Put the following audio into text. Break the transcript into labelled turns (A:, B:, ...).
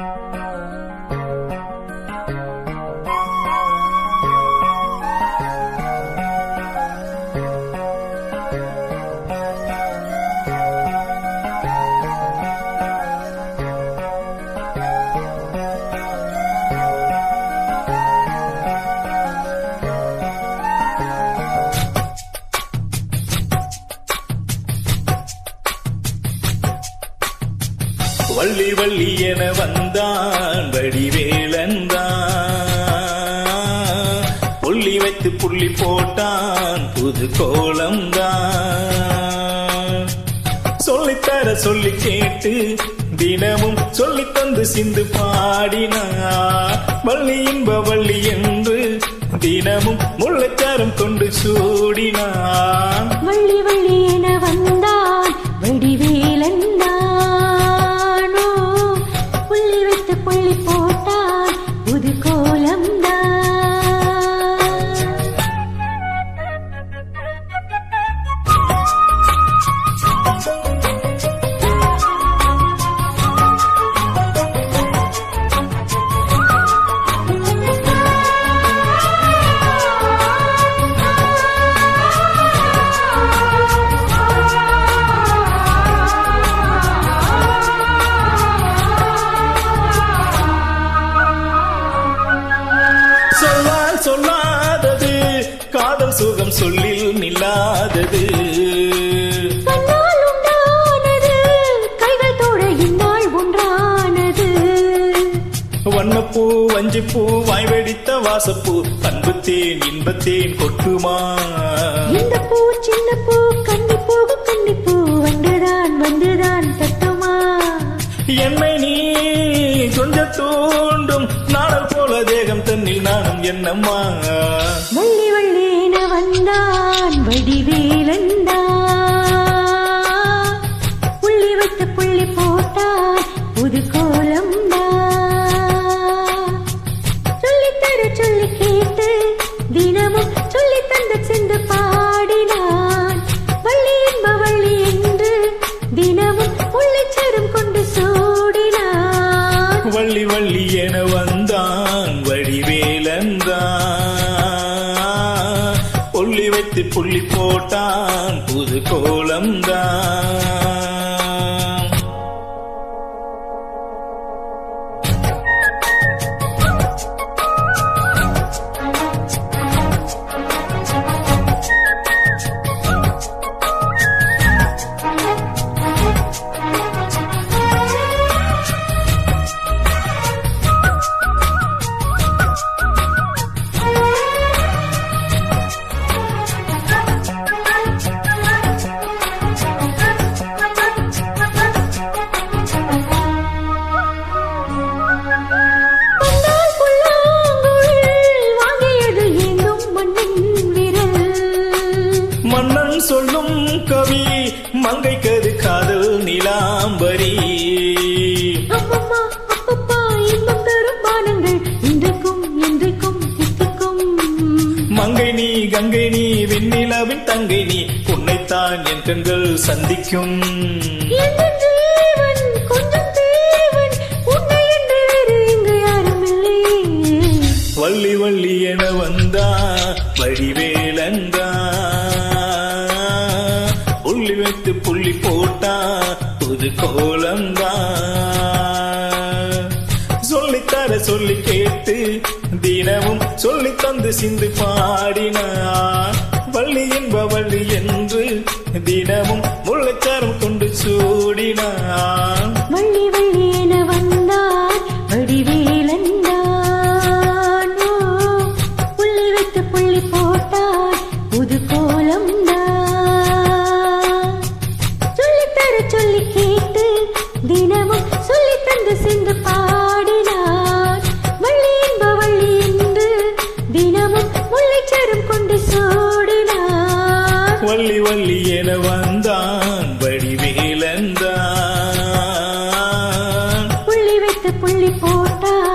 A: Thank you. Valli Valli என வந்தான் வடிவேலந்தான் புள்ளி வைத்து புள்ளி போட்டான் புது கோலம்தான் சொல்லித்தர சொல்லி கேட்டு தினமும் சொல்லி தந்து சிந்து பாடினார். வள்ளி இன்ப வள்ளி என்று தினமும் முள்ளைச்சாரம் கொண்டு சூடினான் ಚಂದ வஞ்சிப்பூ வாய் வெடித்த வாசப்பூ அன்புத்தேன் இன்பத்தேன் கொட்டுமா?
B: இந்த பூ சின்ன பூ கன்னி பூ கன்னி பூ வந்துதான் வந்துதான் தட்டுமா?
A: என்னை நீ கொஞ்ச தூண்டும் நாடல் போல தேகம் தன்னில் நானும் என்னம்மா?
B: வள்ளி வள்ளேன வந்தான் வடிவேலந்தான் வைத்து புள்ளி போட்டான். புது
A: கோலம்தான். சொல்லும் கவி மங்கை கது காதல் நிலாம்பரி. மங்கை நீ கங்கை நீ வெண்ணிலாவின் தங்கை நீ உன்னைத்தான் என் கண்கள் சந்திக்கும். வள்ளி வள்ளி என வந்தா வடிவேலந்தா புள்ளி புள்ளி போட்டா புது கோலந்தா சொல்லித்தர சொல்லி கேட்டு தினமும் சொல்லி தந்து சிந்து பாடினார் வள்ளி என்ப வள்ளி
B: சொல்லி கேட்டு தினமும் சொல்லி தந்து சென்று பாடினார். வள்ளி என்ப வள்ளி என்று தினமும் முல்லைச்சரம் கொண்டு சோடினார்.
A: வள்ளி வள்ளி என வந்தான் வடிவேலந்தான் புள்ளி வைத்து புள்ளி போட்டான்